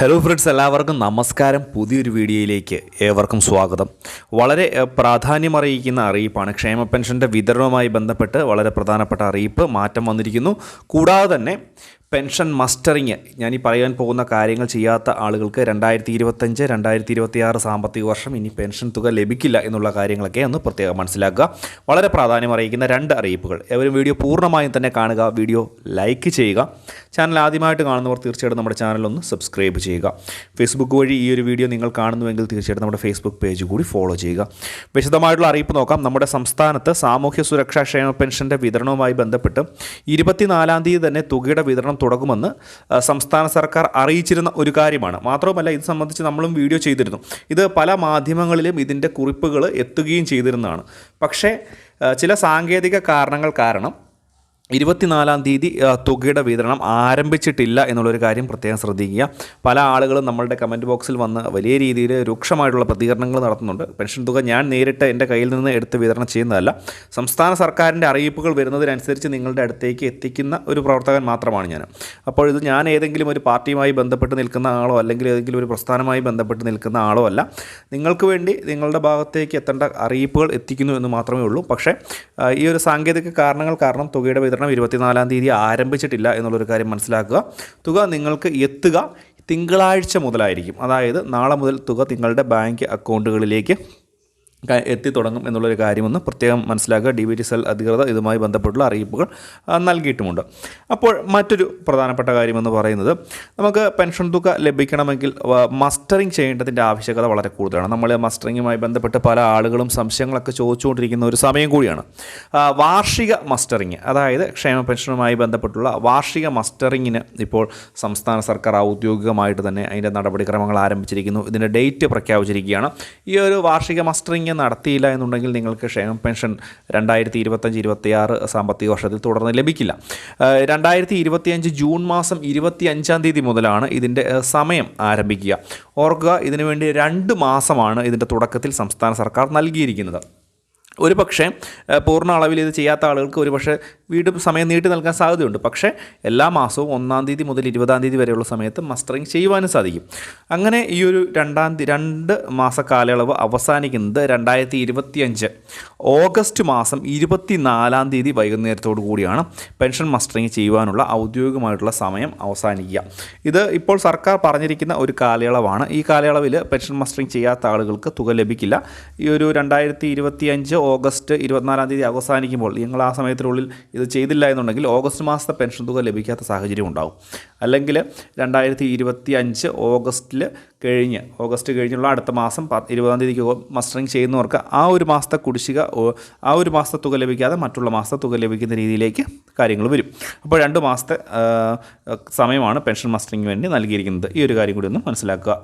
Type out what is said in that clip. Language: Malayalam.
ഹലോ ഫ്രണ്ട്സ് എല്ലാവർക്കും നമസ്കാരം. പുതിയൊരു വീഡിയോയിലേക്ക് ഏവർക്കും സ്വാഗതം. വളരെ പ്രാധാന്യമറിയിക്കുന്ന അറിയിപ്പാണ്. ക്ഷേമ പെൻഷന്റെ വിതരണവുമായി ബന്ധപ്പെട്ട് വളരെ പ്രധാനപ്പെട്ട അറിയിപ്പ് മാറ്റം വന്നിരിക്കുന്നു. കൂടാതെ തന്നെ പെൻഷൻ മസ്റ്ററിങ് ഞാൻ ഈ പറയാൻ പോകുന്ന കാര്യങ്ങൾ ചെയ്യാത്ത ആളുകൾക്ക് രണ്ടായിരത്തി ഇരുപത്തഞ്ച് രണ്ടായിരത്തി ഇരുപത്തിയാറ് സാമ്പത്തിക വർഷം ഇനി പെൻഷൻ തുക ലഭിക്കില്ല എന്നുള്ള കാര്യങ്ങളൊക്കെ ഒന്ന് പ്രത്യേകം മനസ്സിലാക്കുക. വളരെ പ്രാധാന്യം അറിയിക്കുന്ന രണ്ട് അറിയിപ്പുകൾ. എവരും വീഡിയോ പൂർണമായും തന്നെ കാണുക വീഡിയോ ലൈക്ക് ചെയ്യുക. ചാനൽ ആദ്യമായിട്ട് കാണുന്നവർ തീർച്ചയായിട്ടും നമ്മുടെ ചാനൽ ഒന്ന് സബ്സ്ക്രൈബ് ചെയ്യുക. ഫേസ്ബുക്ക് വഴി ഈ ഒരു വീഡിയോ നിങ്ങൾ കാണുന്നുവെങ്കിൽ തീർച്ചയായിട്ടും നമ്മുടെ ഫേസ്ബുക്ക് പേജ് കൂടി ഫോളോ ചെയ്യുക. വിശദമായിട്ടുള്ള അറിയിപ്പ് നോക്കാം. നമ്മുടെ സംസ്ഥാനത്ത് സാമൂഹ്യ സുരക്ഷാ ക്ഷേമ പെൻഷന്റെ വിതരണവുമായി ബന്ധപ്പെട്ട് ഇരുപത്തിനാലാം തീയതി തന്നെ തുകയുടെ വിതരണം തുടങ്ങുമെന്ന് സംസ്ഥാന സർക്കാർ അറിയിച്ചിരുന്ന ഒരു കാര്യമാണ്. മാത്രവുമല്ല ഇത് സംബന്ധിച്ച് നമ്മളും വീഡിയോ ചെയ്തിരുന്നു. ഇത് പല മാധ്യമങ്ങളിലും ഇതിന്റെ കുറിപ്പുകൾ എത്തുകയും ചെയ്തിരുന്നതാണ്. പക്ഷേ ചില സാങ്കേതിക കാരണങ്ങൾ കാരണം ഇരുപത്തിനാലാം തീയതി തുകയുടെ വിതരണം ആരംഭിച്ചിട്ടില്ല എന്നുള്ളൊരു കാര്യം പ്രത്യേകം ശ്രദ്ധിക്കുക. പല ആളുകളും നമ്മളുടെ കമന്റ് ബോക്സിൽ വന്ന് വലിയ രീതിയിൽ രൂക്ഷമായിട്ടുള്ള പ്രതികരണങ്ങൾ നടത്തുന്നുണ്ട്. പെൻഷൻ തുക ഞാൻ നേരിട്ട് എന്റെ കയ്യിൽ നിന്ന് എടുത്ത് വിതരണം ചെയ്യുന്നതല്ല. സംസ്ഥാന സർക്കാരിന്റെ അറിയിപ്പുകൾ വരുന്നതിനനുസരിച്ച് നിങ്ങളുടെ അടുത്തേക്ക് എത്തിക്കുന്ന ഒരു പ്രവർത്തകൻ മാത്രമാണ് ഞാൻ. അപ്പോൾ ഇത് ഞാൻ ഏതെങ്കിലും ഒരു പാർട്ടിയുമായി ബന്ധപ്പെട്ട് നിൽക്കുന്ന ആളോ അല്ലെങ്കിൽ ഏതെങ്കിലും ഒരു പ്രസ്ഥാനമായി ബന്ധപ്പെട്ട് നിൽക്കുന്ന ആളോ അല്ല. നിങ്ങൾക്ക് വേണ്ടി നിങ്ങളുടെ ഭാഗത്തേക്ക് എത്തേണ്ട അറിയിപ്പുകൾ എത്തിക്കുന്നു എന്ന് മാത്രമേ ഉള്ളൂ. പക്ഷേ ഈ ഒരു സാങ്കേതിക കാരണങ്ങൾ കാരണം തുകയുടെ വിതരണം ഇരുപത്തിനാലാം തീയതി ആരംഭിച്ചിട്ടില്ല എന്നുള്ളൊരു കാര്യം മനസ്സിലാക്കുക. തുക നിങ്ങൾക്ക് എത്തുക തിങ്കളാഴ്ച മുതലായിരിക്കും. അതായത് നാളെ മുതൽ തുക നിങ്ങളുടെ ബാങ്ക് അക്കൗണ്ടുകളിലേക്ക് എത്തിത്തുടങ്ങും എന്നുള്ളൊരു കാര്യമൊന്ന് പ്രത്യേകം മനസ്സിലാക്കുക. ഡി ബി ടി സെൽ അധികൃതർ ഇതുമായി ബന്ധപ്പെട്ടുള്ള അറിയിപ്പുകൾ നൽകിയിട്ടുമുണ്ട്. അപ്പോൾ മറ്റൊരു പ്രധാനപ്പെട്ട കാര്യമെന്ന് പറയുന്നത് നമുക്ക് പെൻഷൻ തുക ലഭിക്കണമെങ്കിൽ മസ്റ്ററിങ് ചെയ്യേണ്ടതിന്റെ ആവശ്യകത വളരെ കൂടുതലാണ്. നമ്മൾ മസ്റ്ററിങ്ങുമായി ബന്ധപ്പെട്ട് പല ആളുകളും സംശയങ്ങളൊക്കെ ചോദിച്ചുകൊണ്ടിരിക്കുന്ന ഒരു സമയം കൂടിയാണ്. വാർഷിക മസ്റ്ററിങ് അതായത് ക്ഷേമ പെൻഷനുമായി ബന്ധപ്പെട്ടുള്ള വാർഷിക മസ്റ്ററിങ്ങിന് ഇപ്പോൾ സംസ്ഥാന സർക്കാർ ഔദ്യോഗികമായിട്ട് തന്നെ അതിന്റെ നടപടിക്രമങ്ങൾ ആരംഭിച്ചിരിക്കുന്നു. ഇതിന്റെ ഡേറ്റ് പ്രഖ്യാപിച്ചിരിക്കുകയാണ്. ഈ ഒരു വാർഷിക മസ്റ്ററിങ് നടത്തിയില്ല എന്നുണ്ടെങ്കിൽ നിങ്ങൾക്ക് ക്ഷേമ പെൻഷൻ രണ്ടായിരത്തി ഇരുപത്തഞ്ച് ഇരുപത്തിയാറ് സാമ്പത്തിക വർഷത്തിൽ തുടർന്ന് ലഭിക്കില്ല. രണ്ടായിരത്തി ഇരുപത്തിയഞ്ച് ജൂൺ മാസം ഇരുപത്തി അഞ്ചാം തീയതി മുതലാണ് ഇതിന്റെ സമയം ആരംഭിക്കുക. ഓർക്കുക ഇതിനുവേണ്ടി രണ്ട് മാസമാണ് ഇതിന്റെ തുടക്കത്തിൽ സംസ്ഥാന സർക്കാർ നൽകിയിരിക്കുന്നത്. ഒരു പക്ഷേ പൂർണ അളവിൽ ഇത് ചെയ്യാത്ത ആളുകൾക്ക് ഒരു പക്ഷേ വീട് സമയം നീട്ടി നൽകാൻ സാധ്യതയുണ്ട്. പക്ഷേ എല്ലാ മാസവും ഒന്നാം തീയതി മുതൽ ഇരുപതാം തീയതി വരെയുള്ള സമയത്ത് മസ്റ്ററിങ് ചെയ്യുവാനും സാധിക്കും. അങ്ങനെ ഈ ഒരു രണ്ടാം തീയതി രണ്ട് മാസ കാലയളവ് അവസാനിക്കുന്നത് രണ്ടായിരത്തി ഇരുപത്തിയഞ്ച് ഓഗസ്റ്റ് മാസം ഇരുപത്തിനാലാം തീയതി വൈകുന്നേരത്തോടു കൂടിയാണ് പെൻഷൻ മസ്റ്ററിങ് ചെയ്യുവാനുള്ള ഔദ്യോഗികമായിട്ടുള്ള സമയം അവസാനിക്കുക. ഇത് ഇപ്പോൾ സർക്കാർ പറഞ്ഞിരിക്കുന്ന ഒരു കാലയളവാണ്. ഈ കാലയളവിൽ പെൻഷൻ മസ്റ്ററിങ് ചെയ്യാത്ത ആളുകൾക്ക് തുക ലഭിക്കില്ല. ഈ ഒരു രണ്ടായിരത്തി ഓഗസ്റ്റ് ഇരുപത്തിനാലാം തീയതി അവസാനിക്കുമ്പോൾ നിങ്ങൾ ആ സമയത്തിനുള്ളിൽ ഇത് ചെയ്തില്ല എന്നുണ്ടെങ്കിൽ ഓഗസ്റ്റ് മാസത്തെ പെൻഷൻ തുക ലഭിക്കാത്ത സാഹചര്യം ഉണ്ടാകും അല്ലെങ്കിൽ രണ്ടായിരത്തി ഇരുപത്തി അഞ്ച് ഓഗസ്റ്റിൽ കഴിഞ്ഞ് ഓഗസ്റ്റ് കഴിഞ്ഞുള്ള അടുത്ത മാസം ഇരുപതാം തീയതിക്ക് മസ്റ്ററിങ് ചെയ്യുന്നവർക്ക് ആ ഒരു മാസത്തെ കുടിശ്ശിക ആ ഒരു മാസത്തെ തുക ലഭിക്കാതെ മറ്റുള്ള മാസത്തെ തുക ലഭിക്കുന്ന രീതിയിലേക്ക് കാര്യങ്ങൾ വരും. അപ്പോൾ രണ്ട് മാസത്തെ സമയമാണ് പെൻഷൻ മസ്റ്ററിങ്ങിന് വേണ്ടി നൽകിയിരിക്കുന്നത്. ഈ ഒരു കാര്യം കൂടി ഒന്ന് മനസ്സിലാക്കുക.